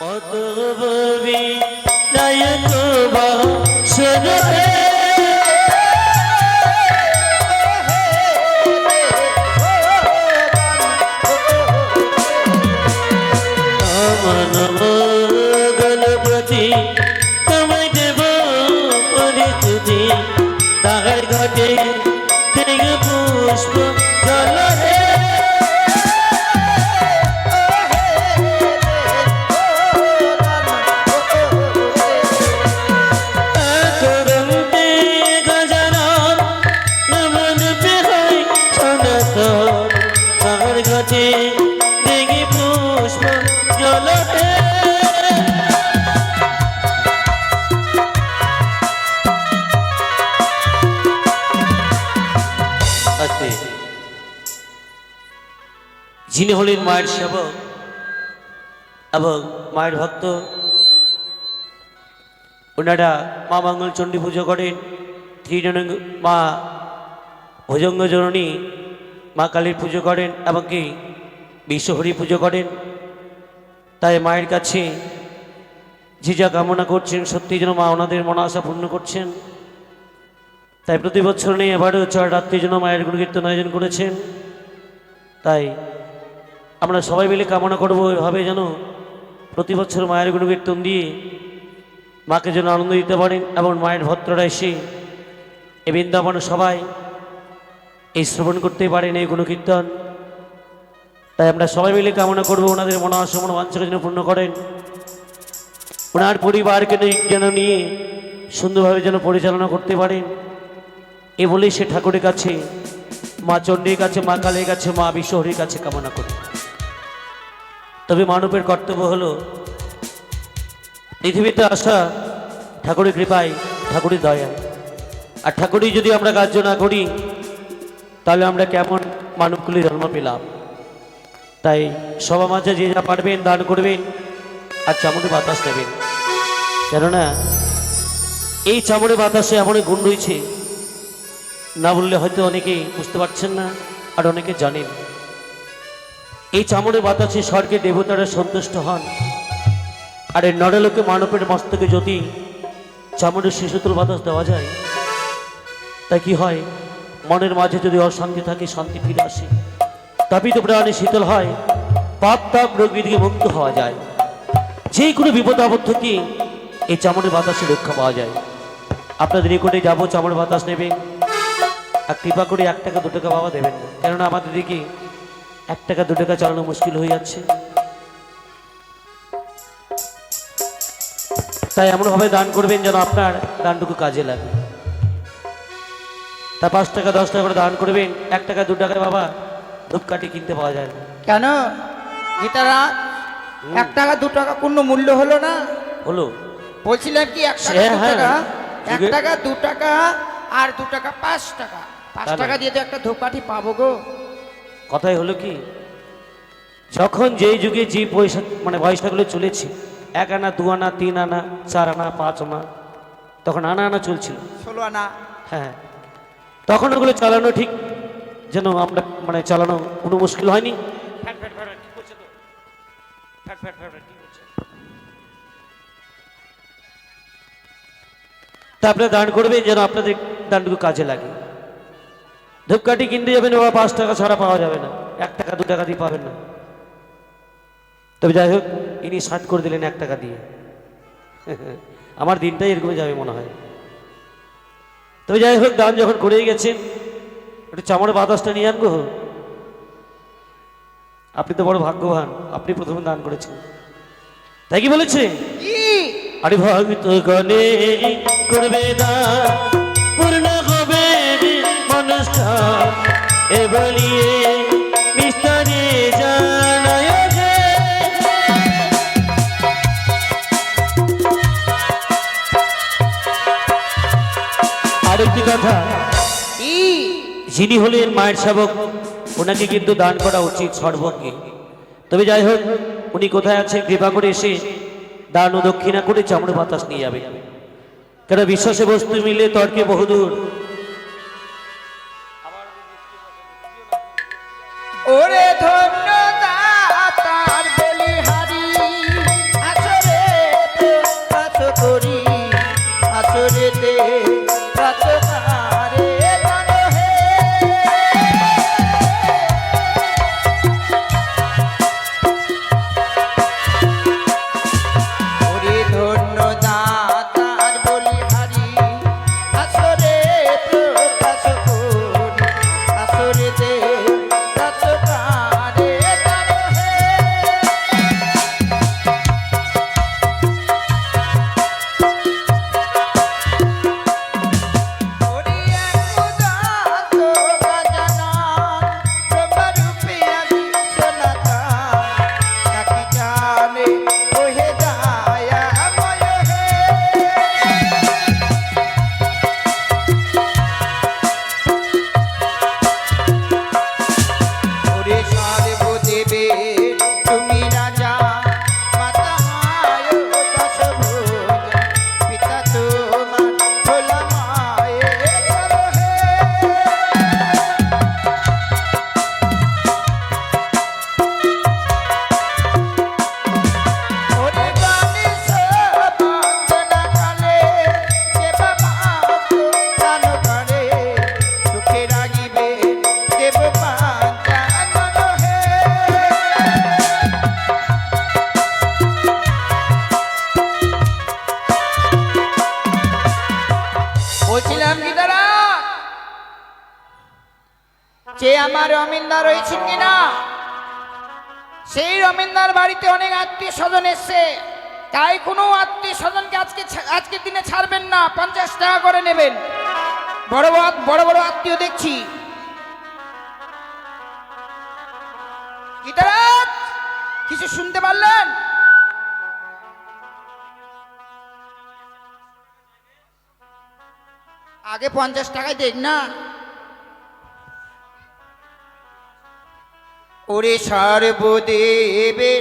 কত ববি যিনি হলেন মায়ের সেবক এবং মায়ের ভক্ত, ওনারা মা মঙ্গল চণ্ডী পুজো করেন ত্রিজনঙ্গ মা ভুজঙ্গ জননী মা কালীর পুজো করেন এবং কি বিশ্বহরি পুজো করেন। তাই মায়ের কাছে যে যা কামনা করছেন, সত্যি যেন মা ওনাদের মনাশা পূর্ণ করছেন। তাই প্রতি বছর নেই এবারও চার রাত্রি যেন মায়ের গুরুকীর্তন আয়োজন করেছেন। তাই আমরা সবাই মিলে কামনা করব, এভাবে যেন প্রতি বছর মায়ের গুরুকীর্তন দিয়ে মাকে যেন আনন্দ দিতে পারেন এবং মায়ের ভক্তরা এসে এ বৃন্দাবন সবাই এই শ্রবণ করতে পারেন এই গুণকীর্তন। তাই আমরা সবাই মিলে কামনা করব, ওনাদের মনোবাসমান বাঞ্ছাকে যেন পূর্ণ করেন। ওনার পরিবারকে যেন নিয়ে সুন্দরভাবে যেন পরিচালনা করতে পারেন। এ বলেই সে ঠাকুরের কাছে, মা চণ্ডীর কাছে, মা কালীর কাছে, মা বিশ্বহরীর কাছে কামনা করি। তবে মানবের কর্তব্য হলো পৃথিবীতে আসা ঠাকুরের কৃপায়, ঠাকুরের দয়া। আর ঠাকুরই যদি আমরা কার্য না করি, তাহলে আমরা কেমন মানবকুলি জন্ম পেলাম? তাই সবার মাঝে যে যা পারবেন দান করবেন, আর চামড়ে বাতাস নেবেন কেননা, এই চামড়ে বাতাসে এমন গুণ রয়েছে, না বললে হয়তো অনেকে বুঝতে পারছেন না, আর অনেকে জানেন। এই চামড়ে বাতাসে স্বর্গে দেবতারা সন্তুষ্ট হন, আর এই নরলোকে মানবের মস্তকে যদি চামড়ের শিশুতুল বাতাস দেওয়া যায় তাই কি হয়? মনের মাঝে যদি অশান্তি থাকে, শান্তি ফিরে আসে। তাপিত প্রাণে শীতল হয়, পাপ তাপ রোগ থেকে মুক্ত হওয়া যায়। যে কোনো বিপদ আপদ থেকে এই চামড়ের বাতাসে রক্ষা পাওয়া যায়। আপনাদের নিকটে যাব, চামড়ের বাতাস নেবেন। আর কৃপা করে এক টাকা, দু টাকা বাবা দেবেন। কেননা আমাদের দিকে এক টাকা দু টাকা চালানো মুশকিল হয়ে যাচ্ছে। তাই এমনভাবে দান করবেন যেন আপনার দানটুকু কাজে লাগে। তা পাঁচ টাকা দশ টাকা করে দান করবেন এক টাকা দু টাকায় বাবা ধূপকাঠি কিনতে পাওয়া যায় না। কেন? গীতারা এক টাকা দু টাকা কোনো মূল্য হলো না? হলো। বলছিলাম কি এক টাকা সে দু হ্যাঁ। টাকা? এক টাকা দু টাকা আর দু টাকা পাঁচ টাকা। পাঁচ। টাকা দিয়ে তো একটা ধূপকাঠি পাবো গো। কথাই হলো কি যখন যেই যুগে যে পয়সা মানে পয়সাগুলো চলেছে এক আনা দু আনা তিন আনা চার আনা পাঁচ আনা তখন আনা আনা চলছিল। ষোলো আনা। হ্যাঁ তখন ওগুলো চালানো ঠিক যেন আমরা মানে চালানো কোনো মুশকিল হয়নি। তা? আপনারা দান করবেন যেন আপনাদের দানটুকু কাজে লাগে। ধূপকাঠি কিনতে যাবেন বাবা পাঁচ টাকা ছাড়া পাওয়া যাবে না। এক টাকা দু টাকা দিয়ে পাবেন না। তবে যাই হোক ইনি ষাট করে দিলেন এক টাকা দিয়ে। আমার দিনটাই এরকমই যাবে মনে হয়। তবে যাই হোক দান যখন করেই গেছেন একটু চামড়ে বাতাসটা নিয়ে আনব আপনি তো বড় ভাগ্যবান আপনি প্রথমে দান করেছেন। তাই কি বলেছে? আরে ভক্ত গণে করবে দান পূর্ণ এ বলিয়ে বিস্তারে জানায় যে। আরেকটি কথা। কি? যিনি হলেন মায়ের সেবক ওনাকে কিন্তু দান করা উচিত সর্বজ্ঞে। তবে যাই হোক উনি কোথায় আছে কৃপা করে এসে দান ও দক্ষিণা করে চামড়ে বাতাস নিয়ে যাবে কেন বিশ্বাসে বস্তু মিলে তর্কে বহুদূর। সেই বাড়িতে অনেক আত্মীয় স্বজন এসছে। তাই কোনো আত্মীয় স্বজনকে আজকে আজকের দিনে ছাড়বেন না, পঞ্চাশ টাকা করে নেবেন। বড় বড় বড় বড় আত্মীয় দেখছি। কিছু শুনতে পারলেন? আগে পঞ্চাশ টাকায় দেখ না। ওরে সর্বদেবে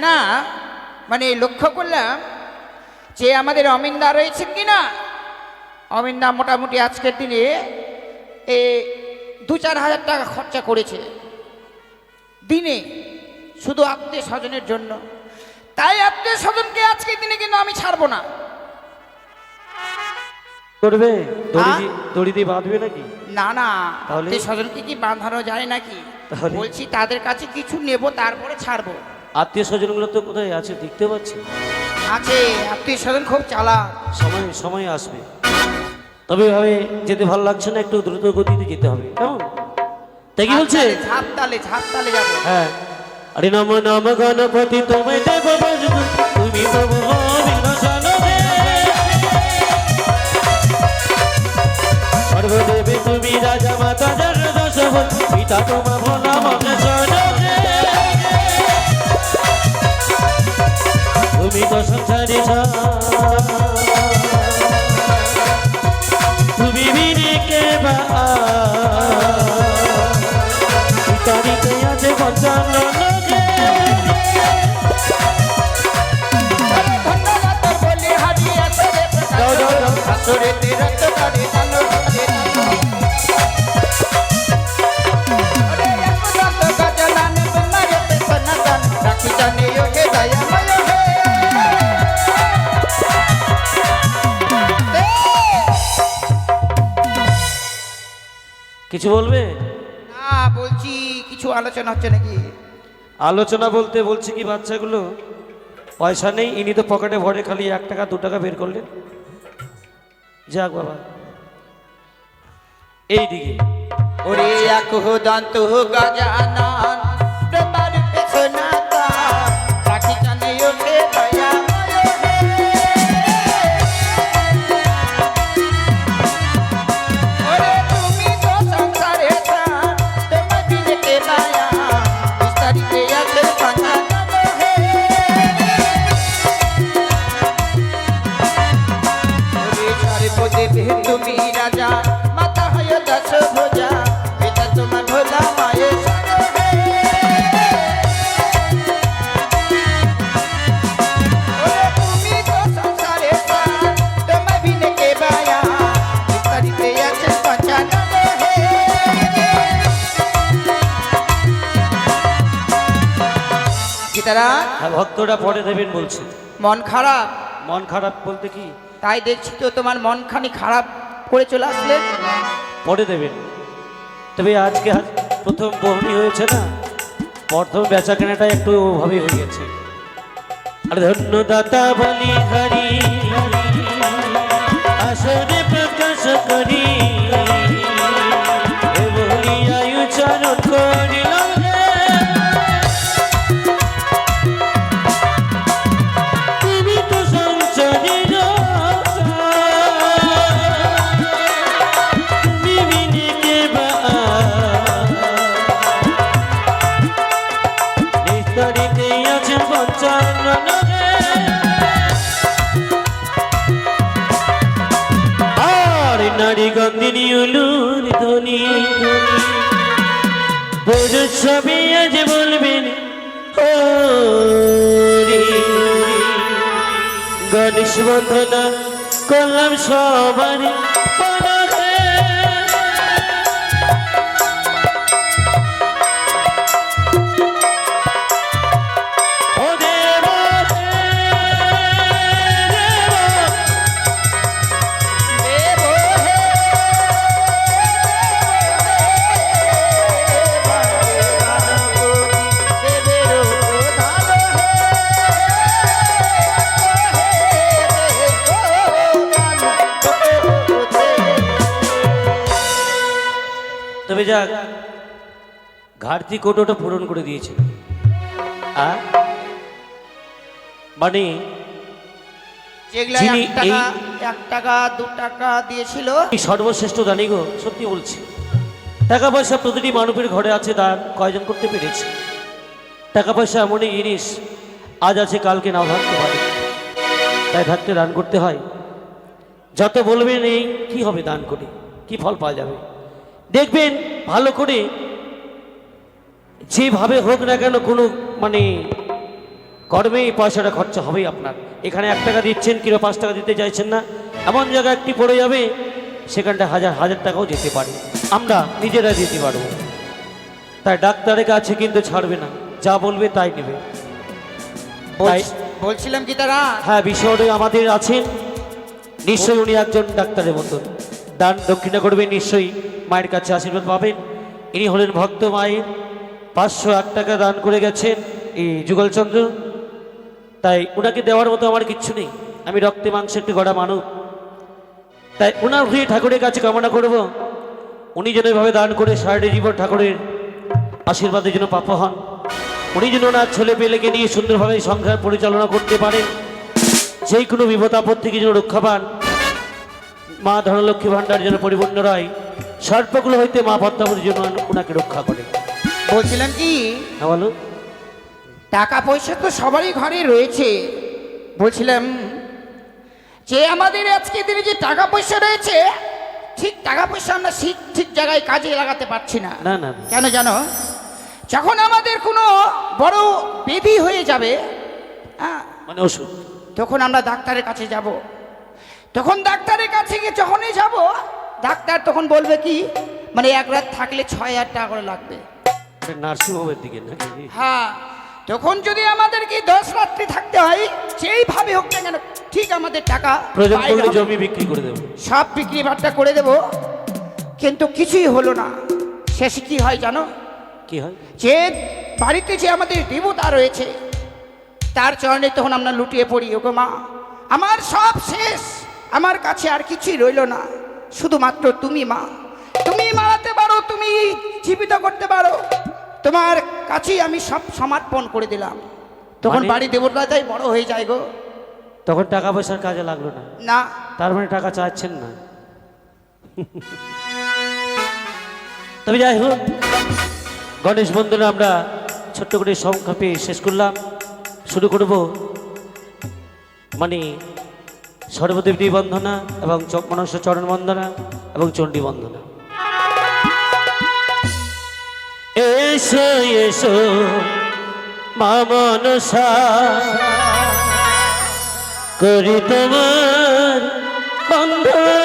না? মানে লক্ষ্য করলাম যে আমাদের অমিনদা রয়েছেন কি না অমিনদা মোটামুটি আজকের দিনে এ দু চার হাজার টাকা খরচা করেছে। দিনে শুধু আত্মীয় স্বজনের জন্য। তাই আত্মীয় স্বজনকে আজকের দিনে কিন্তু আমি ছাড়বো না। করবে? দড়ি হ্যাঁ? দিয়ে বাঁধবে নাকি? না না। তাহলে? স্বজনকে কি বাঁধানো যায় নাকি? বলছি তাদের কাছে কিছু নেব তারপরে ছাড়বো। আত্মীয় স্বজনগুলো তো কোথায় আছে দেখতে পাচ্ছি আছে আত্মীয় স্বজন খুব চালা সময় সময় আসবে। তবে ভাবে যেতে ভালো লাগছে না একটু দ্রুত গতিতে যেতে হবে। কেমন? তাই কি বলছে? ঝাপ তালে ঝাপ তালে যাব। হ্যাঁ। আরে নম নম গণপতি তোমায় দেব তুমি প্রভু। সর্বদেবে তুমি রাজা মাতা জর দশ পিতা তোমা ভোলা মনে তো সংসারে সার। তুমি বিনে কে বা তারিখে আছে পঞ্চান্ন কিছু বলবে? না বলছি কিছু আলোচনা হচ্ছে নাকি? আলোচনা বলতে বলছি কি বাচ্চাগুলো? পয়সা নেই ইনি তো পকেটে ভরে খালি এক টাকা দু টাকা বের করলেন। যাক বাবা। এইদিকে। ওরে এক দন্ত গজানন গীতারা হ্যাঁ ভক্তরা পরে দেবেন বলছে। মন খারাপ। মন খারাপ বলতে কি? তাই দেখছি তো তোমার মনখানি খারাপ করে চলে আসলে। পরে দেবেন। তবে আজকে প্রথম বহনি হয়েছে না? প্রথম বেচা কেনাটা একটু ওভাবে হয়ে গেছে। আর ধন্যদাতা বলি হরি উলুর ধ্বনি। বড় সবে আজ বলবেন হরি গণেশ বন্ধনা করলাম সবার তবে যাক ঘাটতি কোটোটা পূরণ করে দিয়েছে। আর মানে যিনি টাকা এক টাকা দু টাকা দিয়েছিল। সর্বশ্রেষ্ঠ দানি গো সত্যি বলছি। টাকা পয়সা প্রতিটি মানুষের ঘরে আছে দান কয়জন করতে পেরেছে? টাকা পয়সা এমনই জিনিস আজ আছে কালকে নাও থাকতে পারে। তাই থাকতে দান করতে হয়। যত বলবেন এই কি হবে দান করে? কি ফল পাওয়া যাবে? দেখবেন ভালো করে যেভাবে হোক না কেন কোনো মানে কর্মে এই পয়সাটা খরচা হবেই আপনার। এখানে এক টাকা দিচ্ছেন কিলো পাঁচ টাকা দিতে চাইছেন না। এমন জায়গা একটি পড়ে যাবে সেখানটা হাজার হাজার টাকাও যেতে পারে। আমরা নিজেরা দিতে পারব। তাই ডাক্তারের কাছে কিন্তু ছাড়বে না। যা বলবে তাই নেবে। বলছিলাম কি তারা? হ্যাঁ বিষয়টি আমাদের আছেন। নিশ্চয়ই উনি একজন ডাক্তারের মতন। দান দক্ষিণা করবেন নিশ্চয়ই। মায়ের কাছে আশীর্বাদ পাবেন। ইনি হলেন ভক্ত মায়ের। পাঁচশো এক টাকা দান করে গেছেন এই যুগলচন্দ্র। তাই ওনাকে দেওয়ার মতো আমার কিচ্ছু নেই। আমি রক্তে মাংসে একটি গড়া মানব তাই ওনার হয়ে ঠাকুরের কাছে কামনা করব। উনি যেন এভাবে দান করে সারাটি জীবন ঠাকুরের আশীর্বাদের জন্য প্রাপ্য হন। উনি যেন ওনার ছেলে পেলেকে নিয়ে সুন্দরভাবে সংসার পরিচালনা করতে পারেন। যেই কোনো বিপদ আপদ থেকে যেন রক্ষা পান। মা ধনলক্ষ্মী ভাণ্ডার যেন পরিপূর্ণ রয়। সর্পগুলো হইতে মা পদ্মাবতীর জন্য ওনাকে রক্ষা করে। বলছিলাম কি? হ্যাঁ বলো। টাকা পয়সা তো সবারই ঘরে রয়েছে। বলছিলাম যে আমাদের আজকে দিনে যে টাকা পয়সা রয়েছে ঠিক টাকা পয়সা আমরা ঠিক ঠিক জায়গায় কাজে লাগাতে পারছি না। না না। কেন জানো? যখন আমাদের কোনো বড় বেদি হয়ে যাবে হ্যাঁ মানে ওষুধ। তখন আমরা ডাক্তারের কাছে যাব। তখন ডাক্তারের কাছে গিয়ে যখনই যাব ডাক্তার তখন বলবে কি মানে এক রাত থাকলে ছয় হাজার টাকা করে লাগবে। নার্সিং হোমের দিকে নাকি? হ্যাঁ তখন যদি আমাদেরকে দশ রাত্রি থাকতে হয় যেইভাবে হোক না কেন ঠিক আমাদের টাকা প্রয়োজন হবে। জমি বিক্রি করে দেবো। সব বিক্রি বাট্টা করে দেব। কিন্তু কিছুই হলো না। শেষে কি হয় জানো? কি হয়? যে বাড়িতে যে আমাদের দেবতা রয়েছে তার চরণে তখন আমরা লুটিয়ে পড়ি ওগো মা। আমার সব শেষ। আমার কাছে আর কিছুই রইল না। শুধুমাত্র তুমি মা। তুমি মারাতে পারো তুমি জীবিত করতে পারো। তোমার কাছেই আমি সব সমর্পণ করে দিলাম। তখন মানে? বাড়ি দেবতাটাই বড় হয়ে যায় গো। তখন টাকা পয়সার কাজে লাগল না? না। তার মানে টাকা চাচ্ছেন না? তবে যাই হোক গণেশ বন্ধনে আমরা ছোট্ট করে সংক্ষেপে শেষ করলাম। শুরু করব মানে সর্বদেবী বন্দনা এবং মনস্য চরণ বন্দনা এবং চণ্ডী বন্দনা। এসো এসো, মা মনসা, করি তোমার বন্দনা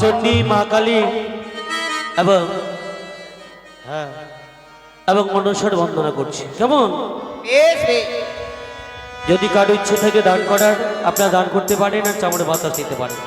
চণ্ডী মা কালী এবং হ্যাঁ এবং অনুসর বন্দনা করছি। কেমন? যদি কারও ইচ্ছে থাকে দান করার আপনারা দান করতে পারেন আর চামড়ে বাতাস দিতে পারেন।